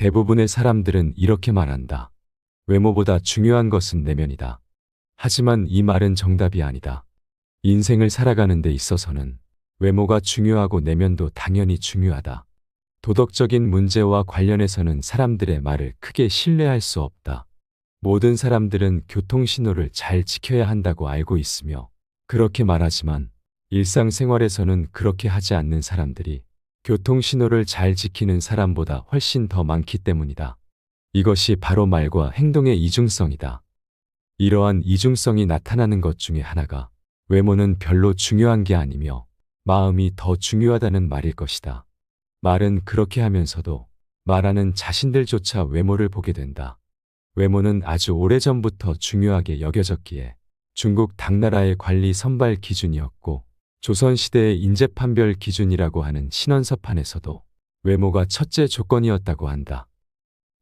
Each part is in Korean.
대부분의 사람들은 이렇게 말한다. 외모보다 중요한 것은 내면이다. 하지만 이 말은 정답이 아니다. 인생을 살아가는 데 있어서는 외모가 중요하고 내면도 당연히 중요하다. 도덕적인 문제와 관련해서는 사람들의 말을 크게 신뢰할 수 없다. 모든 사람들은 교통신호를 잘 지켜야 한다고 알고 있으며 그렇게 말하지만 일상생활에서는 그렇게 하지 않는 사람들이 교통신호를 잘 지키는 사람보다 훨씬 더 많기 때문이다. 이것이 바로 말과 행동의 이중성이다. 이러한 이중성이 나타나는 것 중에 하나가 외모는 별로 중요한 게 아니며 마음이 더 중요하다는 말일 것이다. 말은 그렇게 하면서도 말하는 자신들조차 외모를 보게 된다. 외모는 아주 오래전부터 중요하게 여겨졌기에 중국 당나라의 관리 선발 기준이었고 조선시대의 인재판별 기준이라고 하는 신원서판에서도 외모가 첫째 조건이었다고 한다.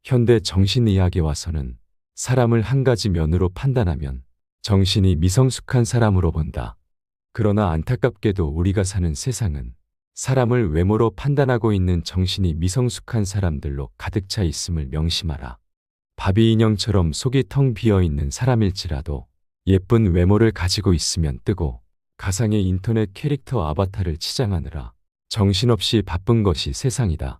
현대 정신의학에 와서는 사람을 한 가지 면으로 판단하면 정신이 미성숙한 사람으로 본다. 그러나 안타깝게도 우리가 사는 세상은 사람을 외모로 판단하고 있는 정신이 미성숙한 사람들로 가득 차 있음을 명심하라. 바비 인형처럼 속이 텅 비어 있는 사람일지라도 예쁜 외모를 가지고 있으면 뜨고 가상의 인터넷 캐릭터 아바타를 치장하느라 정신없이 바쁜 것이 세상이다.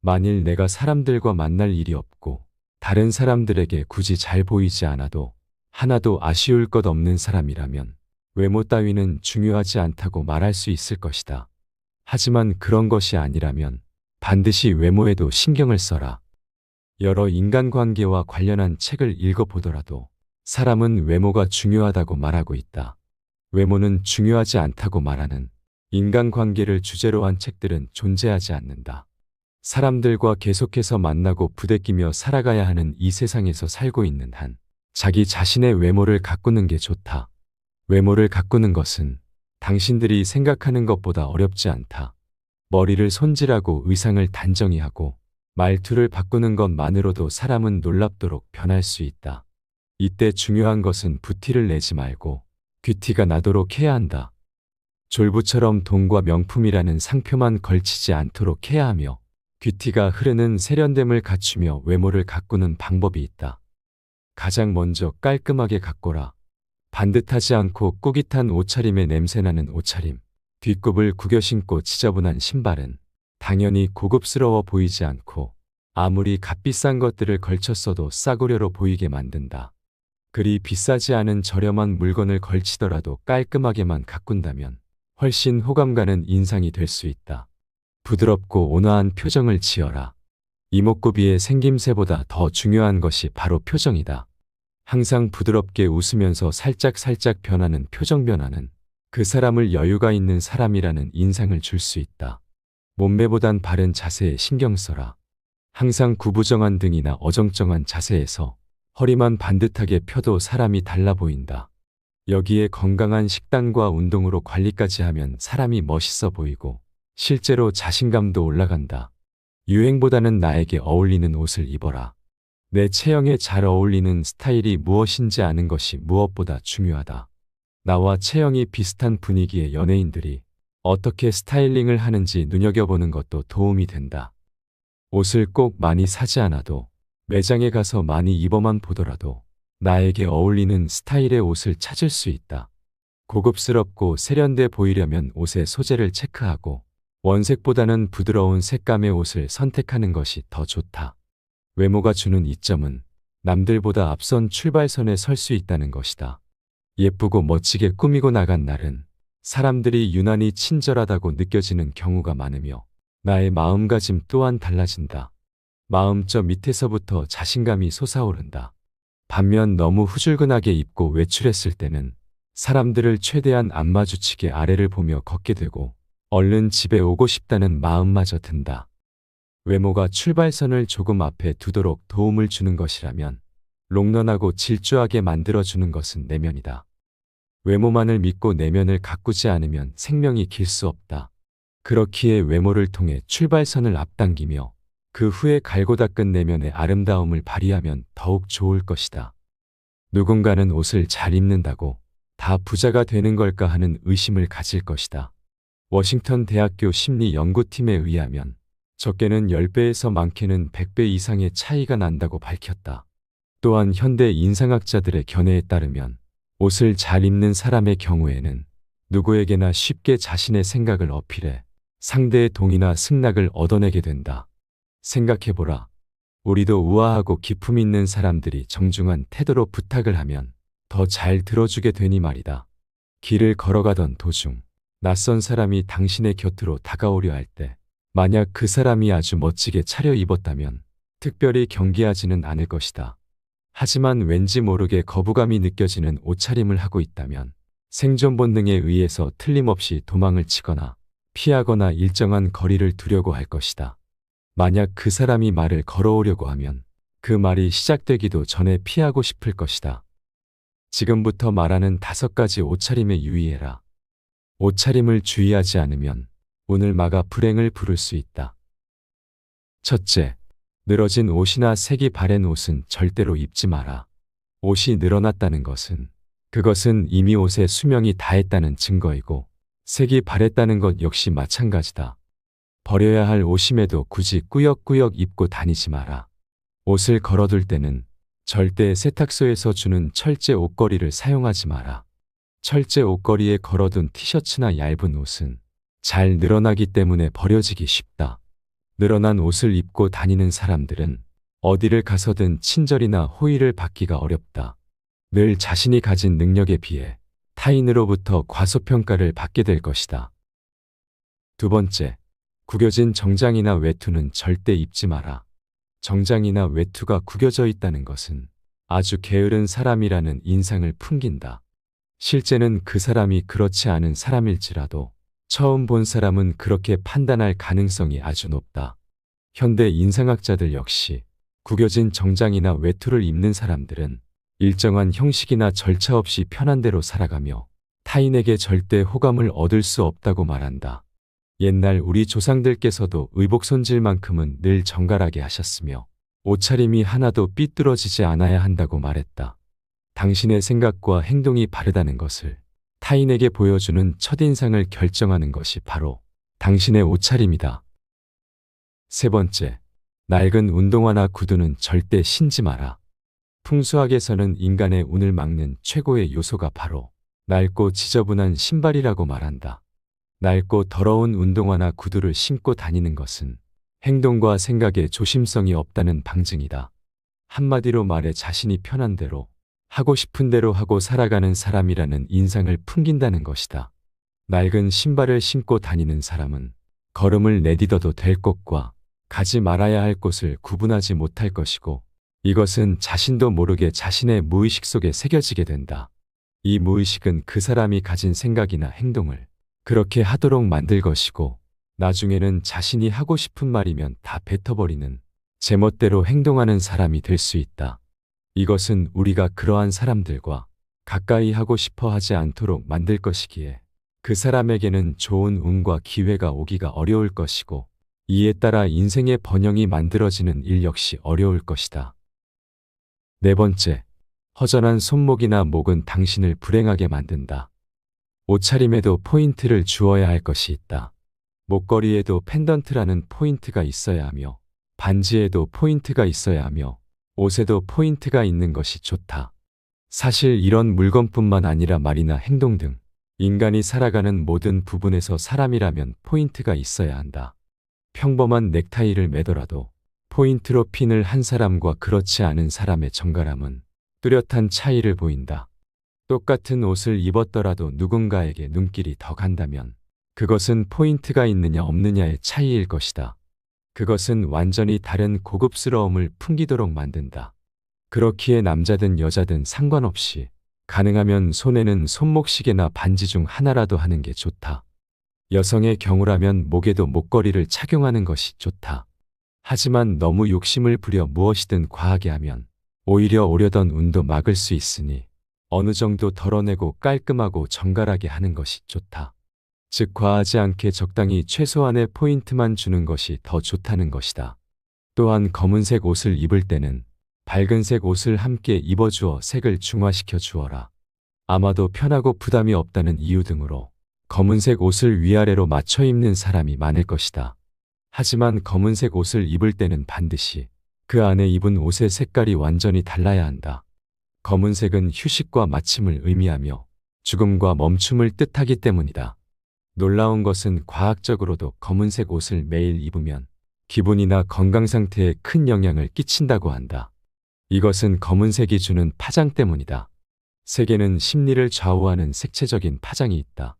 만일 내가 사람들과 만날 일이 없고 다른 사람들에게 굳이 잘 보이지 않아도 하나도 아쉬울 것 없는 사람이라면 외모 따위는 중요하지 않다고 말할 수 있을 것이다. 하지만 그런 것이 아니라면 반드시 외모에도 신경을 써라. 여러 인간관계와 관련한 책을 읽어보더라도 사람은 외모가 중요하다고 말하고 있다. 외모는 중요하지 않다고 말하는 인간관계를 주제로 한 책들은 존재하지 않는다. 사람들과 계속해서 만나고 부대끼며 살아가야 하는 이 세상에서 살고 있는 한 자기 자신의 외모를 가꾸는 게 좋다. 외모를 가꾸는 것은 당신들이 생각하는 것보다 어렵지 않다. 머리를 손질하고 의상을 단정히 하고 말투를 바꾸는 것만으로도 사람은 놀랍도록 변할 수 있다. 이때 중요한 것은 부티를 내지 말고 귀티가 나도록 해야 한다. 졸부처럼 돈과 명품이라는 상표만 걸치지 않도록 해야 하며 귀티가 흐르는 세련됨을 갖추며 외모를 가꾸는 방법이 있다. 가장 먼저 깔끔하게 가꿔라. 반듯하지 않고 꾸깃한 옷차림에 냄새나는 옷차림, 뒷굽을 구겨 신고 지저분한 신발은 당연히 고급스러워 보이지 않고 아무리 값비싼 것들을 걸쳤어도 싸구려로 보이게 만든다. 그리 비싸지 않은 저렴한 물건을 걸치더라도 깔끔하게만 가꾼다면 훨씬 호감 가는 인상이 될 수 있다. 부드럽고 온화한 표정을 지어라. 이목구비의 생김새보다 더 중요한 것이 바로 표정이다. 항상 부드럽게 웃으면서 살짝살짝 변하는 표정 변화는 그 사람을 여유가 있는 사람이라는 인상을 줄 수 있다. 몸매보단 바른 자세에 신경 써라. 항상 구부정한 등이나 어정쩡한 자세에서 허리만 반듯하게 펴도 사람이 달라 보인다. 여기에 건강한 식단과 운동으로 관리까지 하면 사람이 멋있어 보이고 실제로 자신감도 올라간다. 유행보다는 나에게 어울리는 옷을 입어라. 내 체형에 잘 어울리는 스타일이 무엇인지 아는 것이 무엇보다 중요하다. 나와 체형이 비슷한 분위기의 연예인들이 어떻게 스타일링을 하는지 눈여겨보는 것도 도움이 된다. 옷을 꼭 많이 사지 않아도 매장에 가서 많이 입어만 보더라도 나에게 어울리는 스타일의 옷을 찾을 수 있다. 고급스럽고 세련돼 보이려면 옷의 소재를 체크하고 원색보다는 부드러운 색감의 옷을 선택하는 것이 더 좋다. 외모가 주는 이점은 남들보다 앞선 출발선에 설 수 있다는 것이다. 예쁘고 멋지게 꾸미고 나간 날은 사람들이 유난히 친절하다고 느껴지는 경우가 많으며 나의 마음가짐 또한 달라진다. 마음 저 밑에서부터 자신감이 솟아오른다. 반면 너무 후줄근하게 입고 외출했을 때는 사람들을 최대한 안 마주치게 아래를 보며 걷게 되고 얼른 집에 오고 싶다는 마음마저 든다. 외모가 출발선을 조금 앞에 두도록 도움을 주는 것이라면 롱런하고 질주하게 만들어주는 것은 내면이다. 외모만을 믿고 내면을 가꾸지 않으면 생명이 길 수 없다. 그렇기에 외모를 통해 출발선을 앞당기며 그 후에 갈고 닦은 내면의 아름다움을 발휘하면 더욱 좋을 것이다. 누군가는 옷을 잘 입는다고 다 부자가 되는 걸까 하는 의심을 가질 것이다. 워싱턴 대학교 심리 연구팀에 의하면 적게는 10배에서 많게는 100배 이상의 차이가 난다고 밝혔다. 또한 현대 인상학자들의 견해에 따르면 옷을 잘 입는 사람의 경우에는 누구에게나 쉽게 자신의 생각을 어필해 상대의 동의나 승낙을 얻어내게 된다. 생각해보라. 우리도 우아하고 기품 있는 사람들이 정중한 태도로 부탁을 하면 더 잘 들어주게 되니 말이다. 길을 걸어가던 도중 낯선 사람이 당신의 곁으로 다가오려 할 때 만약 그 사람이 아주 멋지게 차려 입었다면 특별히 경계하지는 않을 것이다. 하지만 왠지 모르게 거부감이 느껴지는 옷차림을 하고 있다면 생존 본능에 의해서 틀림없이 도망을 치거나 피하거나 일정한 거리를 두려고 할 것이다. 만약 그 사람이 말을 걸어오려고 하면 그 말이 시작되기도 전에 피하고 싶을 것이다. 지금부터 말하는 다섯 가지 옷차림에 유의해라. 옷차림을 주의하지 않으면 오늘 막아 불행을 부를 수 있다. 첫째, 늘어진 옷이나 색이 바랜 옷은 절대로 입지 마라. 옷이 늘어났다는 것은 그것은 이미 옷의 수명이 다했다는 증거이고 색이 바랬다는 것 역시 마찬가지다. 버려야 할 옷임에도 굳이 꾸역꾸역 입고 다니지 마라. 옷을 걸어둘 때는 절대 세탁소에서 주는 철제 옷걸이를 사용하지 마라. 철제 옷걸이에 걸어둔 티셔츠나 얇은 옷은 잘 늘어나기 때문에 버려지기 쉽다. 늘어난 옷을 입고 다니는 사람들은 어디를 가서든 친절이나 호의를 받기가 어렵다. 늘 자신이 가진 능력에 비해 타인으로부터 과소평가를 받게 될 것이다. 두 번째, 구겨진 정장이나 외투는 절대 입지 마라. 정장이나 외투가 구겨져 있다는 것은 아주 게으른 사람이라는 인상을 풍긴다. 실제는 그 사람이 그렇지 않은 사람일지라도 처음 본 사람은 그렇게 판단할 가능성이 아주 높다. 현대 인상학자들 역시 구겨진 정장이나 외투를 입는 사람들은 일정한 형식이나 절차 없이 편한 대로 살아가며 타인에게 절대 호감을 얻을 수 없다고 말한다. 옛날 우리 조상들께서도 의복 손질만큼은 늘 정갈하게 하셨으며 옷차림이 하나도 삐뚤어지지 않아야 한다고 말했다. 당신의 생각과 행동이 바르다는 것을 타인에게 보여주는 첫인상을 결정하는 것이 바로 당신의 옷차림이다. 세 번째, 낡은 운동화나 구두는 절대 신지 마라. 풍수학에서는 인간의 운을 막는 최고의 요소가 바로 낡고 지저분한 신발이라고 말한다. 낡고 더러운 운동화나 구두를 신고 다니는 것은 행동과 생각에 조심성이 없다는 방증이다. 한마디로 말해 자신이 편한 대로 하고 싶은 대로 하고 살아가는 사람이라는 인상을 풍긴다는 것이다. 낡은 신발을 신고 다니는 사람은 걸음을 내딛어도 될 곳과 가지 말아야 할 곳을 구분하지 못할 것이고 이것은 자신도 모르게 자신의 무의식 속에 새겨지게 된다. 이 무의식은 그 사람이 가진 생각이나 행동을 그렇게 하도록 만들 것이고 나중에는 자신이 하고 싶은 말이면 다 뱉어버리는 제멋대로 행동하는 사람이 될 수 있다. 이것은 우리가 그러한 사람들과 가까이 하고 싶어 하지 않도록 만들 것이기에 그 사람에게는 좋은 운과 기회가 오기가 어려울 것이고 이에 따라 인생의 번영이 만들어지는 일 역시 어려울 것이다. 네 번째, 허전한 손목이나 목은 당신을 불행하게 만든다. 옷차림에도 포인트를 주어야 할 것이 있다. 목걸이에도 펜던트라는 포인트가 있어야 하며 반지에도 포인트가 있어야 하며 옷에도 포인트가 있는 것이 좋다. 사실 이런 물건뿐만 아니라 말이나 행동 등 인간이 살아가는 모든 부분에서 사람이라면 포인트가 있어야 한다. 평범한 넥타이를 매더라도 포인트로 핀을 한 사람과 그렇지 않은 사람의 정갈함은 뚜렷한 차이를 보인다. 똑같은 옷을 입었더라도 누군가에게 눈길이 더 간다면 그것은 포인트가 있느냐 없느냐의 차이일 것이다. 그것은 완전히 다른 고급스러움을 풍기도록 만든다. 그렇기에 남자든 여자든 상관없이 가능하면 손에는 손목시계나 반지 중 하나라도 하는 게 좋다. 여성의 경우라면 목에도 목걸이를 착용하는 것이 좋다. 하지만 너무 욕심을 부려 무엇이든 과하게 하면 오히려 오려던 운도 막을 수 있으니 어느 정도 덜어내고 깔끔하고 정갈하게 하는 것이 좋다. 즉 과하지 않게 적당히 최소한의 포인트만 주는 것이 더 좋다는 것이다. 또한 검은색 옷을 입을 때는 밝은색 옷을 함께 입어주어 색을 중화시켜 주어라. 아마도 편하고 부담이 없다는 이유 등으로 검은색 옷을 위아래로 맞춰 입는 사람이 많을 것이다. 하지만 검은색 옷을 입을 때는 반드시 그 안에 입은 옷의 색깔이 완전히 달라야 한다. 검은색은 휴식과 마침을 의미하며 죽음과 멈춤을 뜻하기 때문이다. 놀라운 것은 과학적으로도 검은색 옷을 매일 입으면 기분이나 건강 상태에 큰 영향을 끼친다고 한다. 이것은 검은색이 주는 파장 때문이다. 세계는 심리를 좌우하는 색채적인 파장이 있다.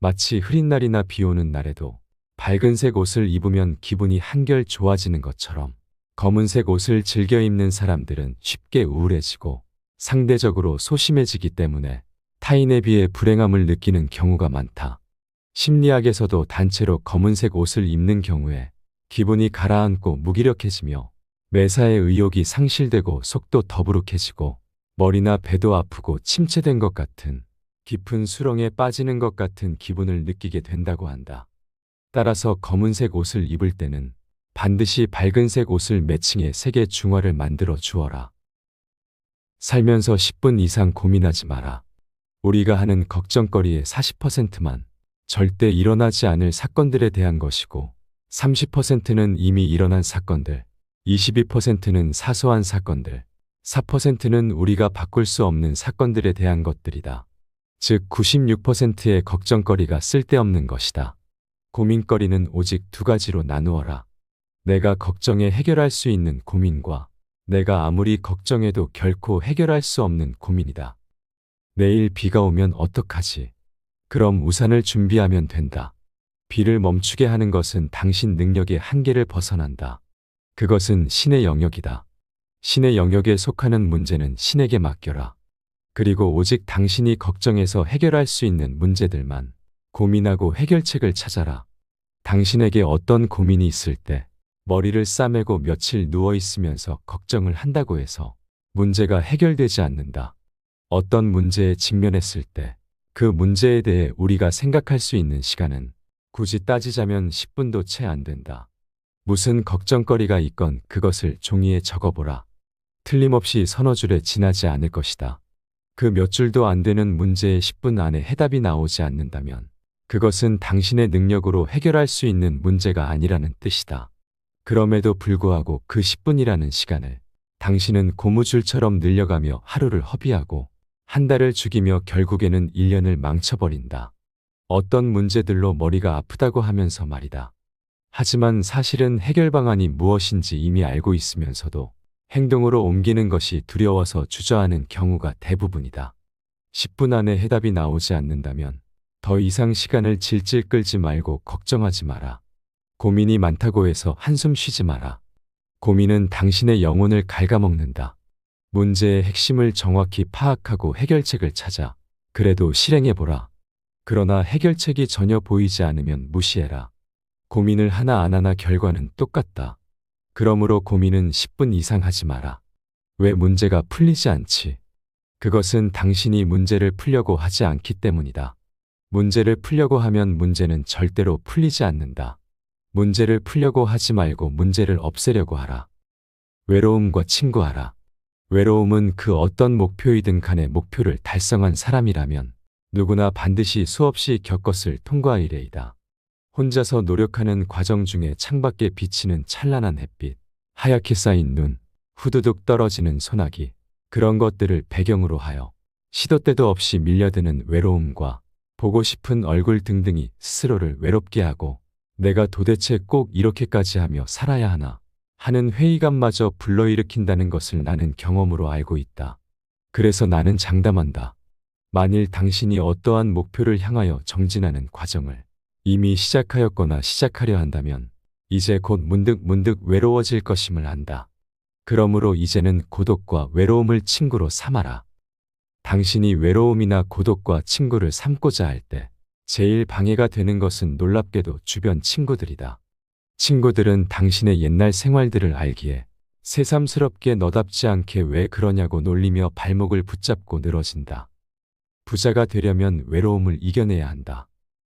마치 흐린 날이나 비 오는 날에도 밝은색 옷을 입으면 기분이 한결 좋아지는 것처럼 검은색 옷을 즐겨 입는 사람들은 쉽게 우울해지고 상대적으로 소심해지기 때문에 타인에 비해 불행함을 느끼는 경우가 많다. 심리학에서도 단체로 검은색 옷을 입는 경우에 기분이 가라앉고 무기력해지며 매사에 의욕이 상실되고 속도 더부룩해지고 머리나 배도 아프고 침체된 것 같은 깊은 수렁에 빠지는 것 같은 기분을 느끼게 된다고 한다. 따라서 검은색 옷을 입을 때는 반드시 밝은색 옷을 매칭해 색의 중화를 만들어 주어라. 살면서 10분 이상 고민하지 마라. 우리가 하는 걱정거리의 40%만 절대 일어나지 않을 사건들에 대한 것이고 30%는 이미 일어난 사건들, 22%는 사소한 사건들, 4%는 우리가 바꿀 수 없는 사건들에 대한 것들이다. 즉 96%의 걱정거리가 쓸데없는 것이다. 고민거리는 오직 두 가지로 나누어라. 내가 걱정해 해결할 수 있는 고민과 내가 아무리 걱정해도 결코 해결할 수 없는 고민이다. 내일 비가 오면 어떡하지? 그럼 우산을 준비하면 된다. 비를 멈추게 하는 것은 당신 능력의 한계를 벗어난다. 그것은 신의 영역이다. 신의 영역에 속하는 문제는 신에게 맡겨라. 그리고 오직 당신이 걱정해서 해결할 수 있는 문제들만 고민하고 해결책을 찾아라. 당신에게 어떤 고민이 있을 때 머리를 싸매고 며칠 누워 있으면서 걱정을 한다고 해서 문제가 해결되지 않는다. 어떤 문제에 직면했을 때 그 문제에 대해 우리가 생각할 수 있는 시간은 굳이 따지자면 10분도 채 안 된다. 무슨 걱정거리가 있건 그것을 종이에 적어보라. 틀림없이 서너 줄에 지나지 않을 것이다. 그 몇 줄도 안 되는 문제에 10분 안에 해답이 나오지 않는다면 그것은 당신의 능력으로 해결할 수 있는 문제가 아니라는 뜻이다. 그럼에도 불구하고 그 10분이라는 시간을 당신은 고무줄처럼 늘려가며 하루를 허비하고 한 달을 죽이며 결국에는 1년을 망쳐버린다. 어떤 문제들로 머리가 아프다고 하면서 말이다. 하지만 사실은 해결 방안이 무엇인지 이미 알고 있으면서도 행동으로 옮기는 것이 두려워서 주저하는 경우가 대부분이다. 10분 안에 해답이 나오지 않는다면 더 이상 시간을 질질 끌지 말고 걱정하지 마라. 고민이 많다고 해서 한숨 쉬지 마라. 고민은 당신의 영혼을 갉아먹는다. 문제의 핵심을 정확히 파악하고 해결책을 찾아 그래도 실행해보라. 그러나 해결책이 전혀 보이지 않으면 무시해라. 고민을 하나 안 하나 결과는 똑같다. 그러므로 고민은 10분 이상 하지 마라. 왜 문제가 풀리지 않지? 그것은 당신이 문제를 풀려고 하지 않기 때문이다. 문제를 풀려고 하면 문제는 절대로 풀리지 않는다. 문제를 풀려고 하지 말고 문제를 없애려고 하라. 외로움과 친구하라. 외로움은 그 어떤 목표이든 간에 목표를 달성한 사람이라면 누구나 반드시 수없이 겪었을 통과이래이다. 혼자서 노력하는 과정 중에 창밖에 비치는 찬란한 햇빛, 하얗게 쌓인 눈, 후두둑 떨어지는 소나기, 그런 것들을 배경으로 하여 시도 때도 없이 밀려드는 외로움과 보고 싶은 얼굴 등등이 스스로를 외롭게 하고 내가 도대체 꼭 이렇게까지 하며 살아야 하나 하는 회의감마저 불러일으킨다는 것을 나는 경험으로 알고 있다. 그래서 나는 장담한다. 만일 당신이 어떠한 목표를 향하여 정진하는 과정을 이미 시작하였거나 시작하려 한다면 이제 곧 문득 문득 외로워질 것임을 안다. 그러므로 이제는 고독과 외로움을 친구로 삼아라. 당신이 외로움이나 고독과 친구를 삼고자 할 때 제일 방해가 되는 것은 놀랍게도 주변 친구들이다. 친구들은 당신의 옛날 생활들을 알기에 새삼스럽게 너답지 않게 왜 그러냐고 놀리며 발목을 붙잡고 늘어진다. 부자가 되려면 외로움을 이겨내야 한다.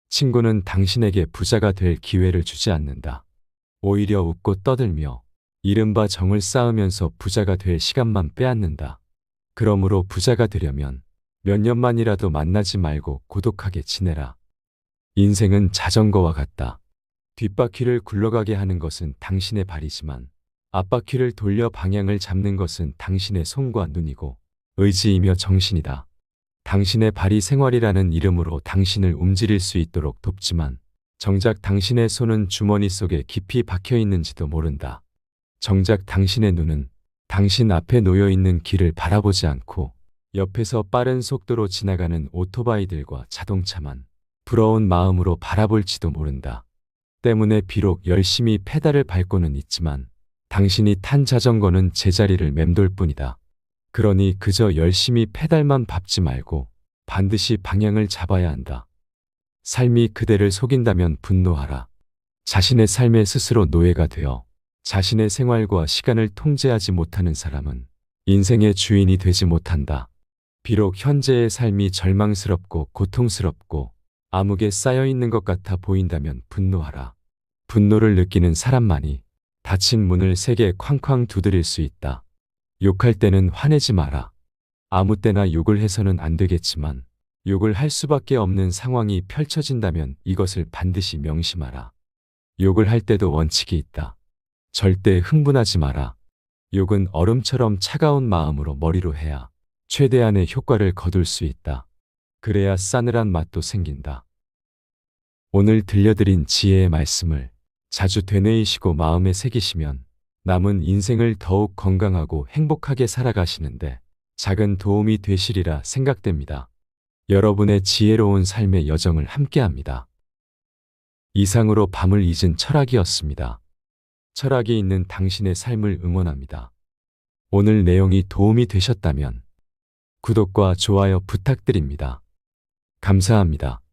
친구는 당신에게 부자가 될 기회를 주지 않는다. 오히려 웃고 떠들며 이른바 정을 쌓으면서 부자가 될 시간만 빼앗는다. 그러므로 부자가 되려면 몇 년만이라도 만나지 말고 고독하게 지내라. 인생은 자전거와 같다. 뒷바퀴를 굴러가게 하는 것은 당신의 발이지만 앞바퀴를 돌려 방향을 잡는 것은 당신의 손과 눈이고 의지이며 정신이다. 당신의 발이 생활이라는 이름으로 당신을 움직일 수 있도록 돕지만 정작 당신의 손은 주머니 속에 깊이 박혀 있는지도 모른다. 정작 당신의 눈은 당신 앞에 놓여 있는 길을 바라보지 않고 옆에서 빠른 속도로 지나가는 오토바이들과 자동차만 부러운 마음으로 바라볼지도 모른다. 때문에 비록 열심히 페달을 밟고는 있지만 당신이 탄 자전거는 제자리를 맴돌 뿐이다. 그러니 그저 열심히 페달만 밟지 말고 반드시 방향을 잡아야 한다. 삶이 그대를 속인다면 분노하라. 자신의 삶에 스스로 노예가 되어 자신의 생활과 시간을 통제하지 못하는 사람은 인생의 주인이 되지 못한다. 비록 현재의 삶이 절망스럽고 고통스럽고 암흑에 쌓여 있는 것 같아 보인다면 분노하라. 분노를 느끼는 사람만이 닫힌 문을 세게 쾅쾅 두드릴 수 있다. 욕할 때는 화내지 마라. 아무 때나 욕을 해서는 안 되겠지만 욕을 할 수밖에 없는 상황이 펼쳐진다면 이것을 반드시 명심하라. 욕을 할 때도 원칙이 있다. 절대 흥분하지 마라. 욕은 얼음처럼 차가운 마음으로 머리로 해야 최대한의 효과를 거둘 수 있다. 그래야 싸늘한 맛도 생긴다. 오늘 들려드린 지혜의 말씀을 자주 되뇌이시고 마음에 새기시면 남은 인생을 더욱 건강하고 행복하게 살아가시는데 작은 도움이 되시리라 생각됩니다. 여러분의 지혜로운 삶의 여정을 함께합니다. 이상으로 밤을 잊은 철학이었습니다. 철학이 있는 당신의 삶을 응원합니다. 오늘 내용이 도움이 되셨다면 구독과 좋아요 부탁드립니다. 감사합니다.